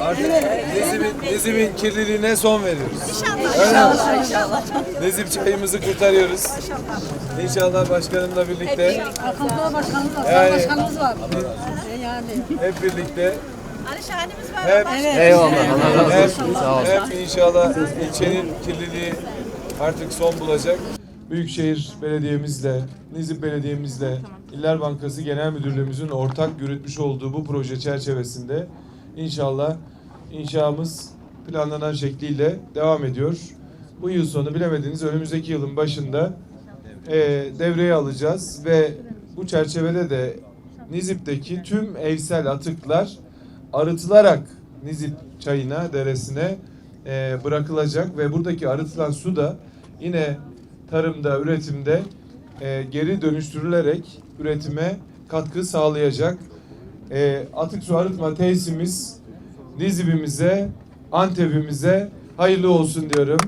Artık Nizip'in, Nizip'in kirliliğine son veriyoruz. İnşallah. İnşallah. Nizip çayımızı kurtarıyoruz. İnşallah başkanımla birlikte Akıllı başkanımız var, Yani- başkanımız var. E Yani. hep birlikte Ali Şahin'imiz var. hep Eyvallah. Allah razı olsun. Sağ olun. hem inşallah ilçenin kirliliği artık son bulacak. Büyükşehir Belediye'mizle, Nizip Belediye'mizle, İller Bankası Genel Müdürlüğümüzün ortak yürütmüş olduğu bu proje çerçevesinde inşallah inşamız planlanan şekliyle devam ediyor. Bu yıl sonu bilemediniz önümüzdeki yılın başında e, devreye alacağız ve bu çerçevede de Nizip'teki tüm evsel atıklar arıtılarak Nizip çayına, deresine e, bırakılacak ve buradaki arıtılan su da yine tarımda, üretimde e, geri dönüştürülerek üretime katkı sağlayacak. E, atık su arıtma tesisimiz Nizip'imize, Antep'imize hayırlı olsun diyorum.